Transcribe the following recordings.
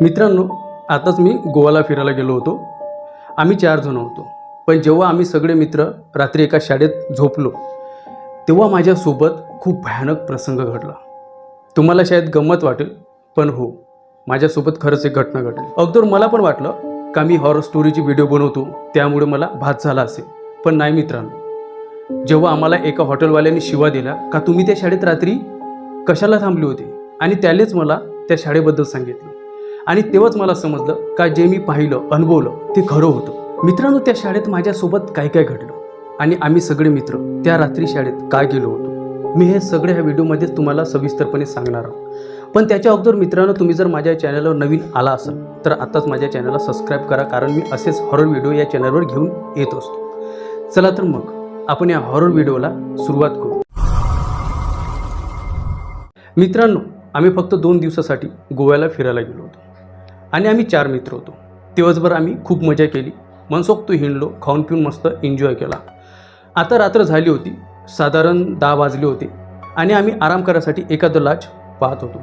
मित्रांनो आताच मी गोवाला फिरायला गेलो होतो. आम्ही चार जण होतो. पण जेव्हा आम्ही सगळे मित्र रात्री एका शाळेत झोपलो तेव्हा माझ्यासोबत खूप भयानक प्रसंग घडला. तुम्हाला शायद गंमत वाटेल पण हो माझ्यासोबत खरंच एक घटना घडली. अगोदर मला पण वाटलं का मी हॉरर स्टोरीची व्हिडिओ बनवतो त्यामुळे मला भात झाला असेल. पण नाही मित्रांनो जेव्हा आम्हाला एका हॉटेलवाल्याने शिवा दिला का तुम्ही त्या शाळेत रात्री कशाला थांबली होती? आणि त्यानेच मला त्या शाळेबद्दल सांगितलं. आणि तेव्हाच मला समजलं का जे मी पाहिलं अनुभवलं ते खरं होतं. मित्रांनो त्या शाळेत माझ्यासोबत काय काय घडलं? आणि आम्ही सगळे मित्र त्या रात्री शाळेत काय गेलो होतो? मी हे सगळे ह्या व्हिडिओमध्येच तुम्हाला सविस्तरपणे सांगणार आहोत. पण त्याच्या अगोदर मित्रांनो तुम्ही जर माझ्या चॅनलवर नवीन आला असाल तर आत्ताच माझ्या चॅनलला सबस्क्राईब करा कारण मी असेच हॉरर व्हिडिओ या चॅनलवर घेऊन येत असतो. चला तर मग आपण या हॉरर व्हिडिओला सुरुवात करू. मित्रांनो आम्ही फक्त दोन दिवसासाठी गोव्याला फिरायला गेलो होतो. आणि आम्ही चार मित्र होतो. दिवसभर आम्ही खूप मजा केली. मनसोक्त हिंडलो खाऊन पिऊन मस्त एन्जॉय केला. आता रात्र झाली होती. साधारण दहा वाजले होते आणि आम्ही आराम करायसाठी एखादं लॉज पाहत होतो.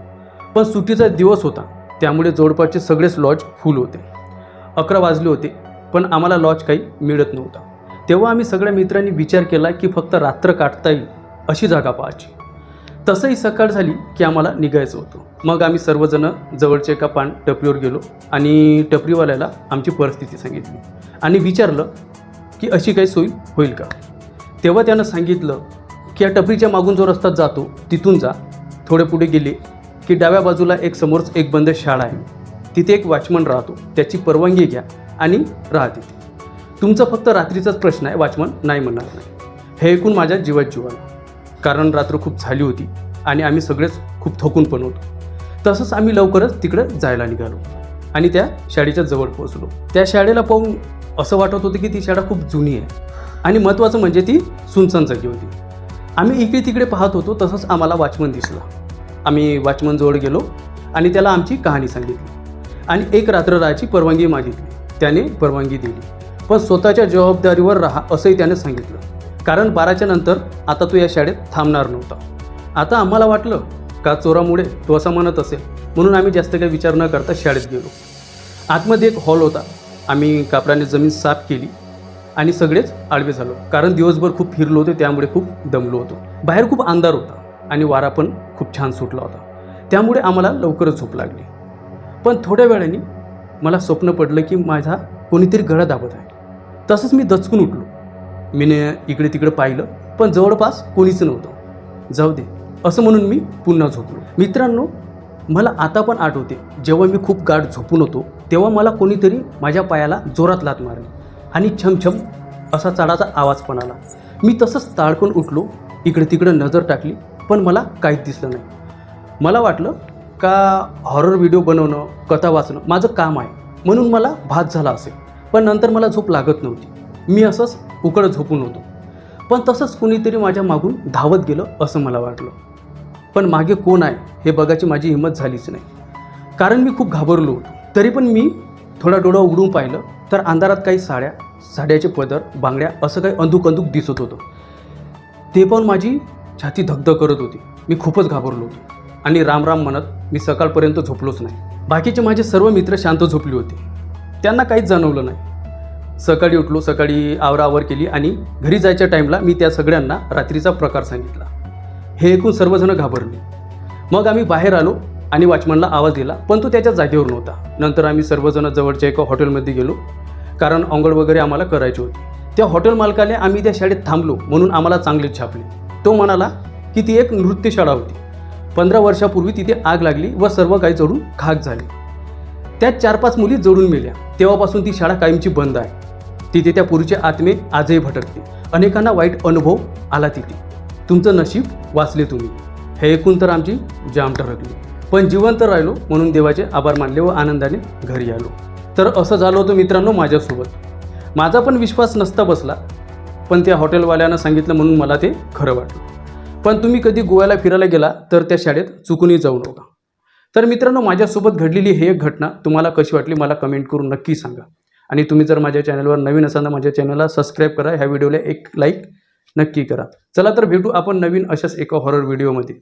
पण सुट्टीचा दिवस होता. त्यामुळे जवळपासचे सगळेच लॉज फुल होते. अकरा वाजले होते पण आम्हाला लॉज काही मिळत नव्हता. तेव्हा आम्ही सगळ्या मित्रांनी विचार केला की फक्त रात्र काढता येईल अशी जागा पाहायची. तसंही सकाळ झाली की आम्हाला निघायचं होतं. मग आम्ही सर्वजण जवळच्या एका पान टपरीवर गेलो आणि टपरीवाल्याला आमची परिस्थिती सांगितली आणि विचारलं की अशी काही सोय होईल का? तेव्हा त्यानं सांगितलं की या टपरीच्या मागून जो रस्ता जातो तिथून जा. थोडे पुढे गेले की डाव्या बाजूला एक समोरच एक बंद शाळा आहे. तिथे एक वॉचमन राहतो त्याची परवानगी घ्या आणि राहा तिथे. तुमचा फक्त रात्रीचाच प्रश्न आहे वॉचमन नाही म्हणणार नाही. हे ऐकून माझ्या जीवात जीवाला कारण रात्र खूप झाली होती आणि आम्ही सगळेच खूप थकून पण होतो. तसंच आम्ही लवकरच तिकडं जायला निघालो आणि त्या शाळेच्या जवळ पोहोचलो. त्या शाळेला पाहून असं वाटत होतं की ती शाळा खूप जुनी आहे आणि महत्त्वाचं म्हणजे ती सुनसन जागी होती. आम्ही इकडे तिकडे पाहत होतो तसंच आम्हाला वॉचमन दिसला. आम्ही वॉचमनजवळ गेलो आणि त्याला आमची कहाणी सांगितली. आणि एक रात्र राहायची परवानगी मागितली. त्याने परवानगी दिली. पण स्वतःच्या जबाबदारीवर राहा असंही त्याने सांगितलं. कारण बाराच्या नंतर आता तो या शाळेत थांबणार नव्हता. आता आम्हाला वाटलं का चोरामुळे तो असं म्हणत असेल म्हणून आम्ही जास्त काही विचार न करता शाळेत गेलो. आतमध्ये एक हॉल होता. आम्ही कापडाने जमीन साफ केली आणि सगळेच आडवे झालो. कारण दिवसभर खूप फिरलो होतो त्यामुळे खूप दमलो होतो. बाहेर खूप अंधार होता आणि वारा पण खूप छान सुटला होता. त्यामुळे आम्हाला लवकरच झोप लागली. पण थोड्या वेळाने मला स्वप्न पडलं की माझा कोणीतरी गळा दाबत आहे. तसंच मी दचकून उठलो. मीने इकडे तिकडे पाहिलं पण जवळपास कोणीच नव्हतं. जाऊ दे असं म्हणून मी पुन्हा झोपलो. मित्रांनो मला आता पण आठवते जेव्हा मी खूप गाठ झोपून होतो तेव्हा मला कोणीतरी माझ्या पायाला जोरात लात मारली आणि छमछम असा चढाचा आवाज पण आला. मी तसंच ताळकून उठलो इकडे तिकडे नजर टाकली पण मला काहीच दिसलं नाही. मला वाटलं का हॉरर व्हिडिओ बनवणं कथा वाचणं माझं काम आहे. म्हणून मला भात झाला असेल पण नंतर मला झोप लागत नव्हती. मी असंच उकडं झोपून होतो. पण तसंच कुणीतरी माझ्या मागून धावत गेलं असं मला वाटलं. पण मागे कोण आहे हे बघायची माझी हिंमत झालीच नाही. कारण मी खूप घाबरलो होतो. तरी पण मी थोडा डोळा उघडून पाहिलं तर अंधारात काही साड्या साड्याचे पदर बांगड्या असं काही अंधुक अंधुक दिसत होतं. ते पण माझी छाती धगध करत होती. मी खूपच घाबरलो होतो. आणि रामराम म्हणत मी सकाळपर्यंत झोपलोच नाही. बाकीचे माझे सर्व मित्र शांत झोपले होते. त्यांना काहीच जाणवलं नाही. सकाळी उठलो सकाळी आवरावर केली आणि घरी जायच्या टाईमला मी त्या सगळ्यांना रात्रीचा प्रकार सांगितला. हे ऐकून सर्वजण घाबरले. मग आम्ही बाहेर आलो आणि वॉचमनला आवाज दिला पण तो त्याच्या जागेवर नव्हता. नंतर आम्ही सर्वजण जवळच्या एका हॉटेलमध्ये गेलो कारण अंघोळ वगैरे आम्हाला करायची होती. त्या हॉटेल मालकाने आम्ही त्या शाळेत थांबलो म्हणून आम्हाला चांगलेच छापले. तो म्हणाला की ती एक नृत्यशाळा होती. पंधरा वर्षापूर्वी तिथे आग लागली व सर्व काही जळून खाक झाली. त्यात चार पाच मुली जळून मेल्या. तेव्हापासून ती शाळा कायमची बंद आहे. तिथे त्या पुरीचे आत्मे आजही भटकते अनेकांना वाईट अनुभव आला तिथे. तुमचं नशीब वाचले तुम्ही. हे ऐकून तर आमची जाम ठरकली. पण जिवंत राहिलो म्हणून देवाचे आभार मानले व आनंदाने घरी आलो. तर असं झालं होतं मित्रांनो माझ्यासोबत. माझा पण विश्वास नसता बसला पण त्या हॉटेलवाल्यानं सांगितलं म्हणून मला ते खरं वाटलं. पण तुम्ही कधी गोव्याला फिरायला गेला तर त्या शाळेत चुकूनही जाऊ नका. तर मित्रांनो माझ्यासोबत घडलेली ही एक घटना तुम्हाला कशी वाटली मला कमेंट करून नक्की सांगा. आणि तुम्ही जर माझ्या चॅनलवर नवीन असाल तर माझ्या चॅनलला सबस्क्राईब करा. ह्या व्हिडिओला एक लाईक नक्की करा. चला तर भेटू आपण नवीन अशाच एका हॉरर व्हिडिओमध्ये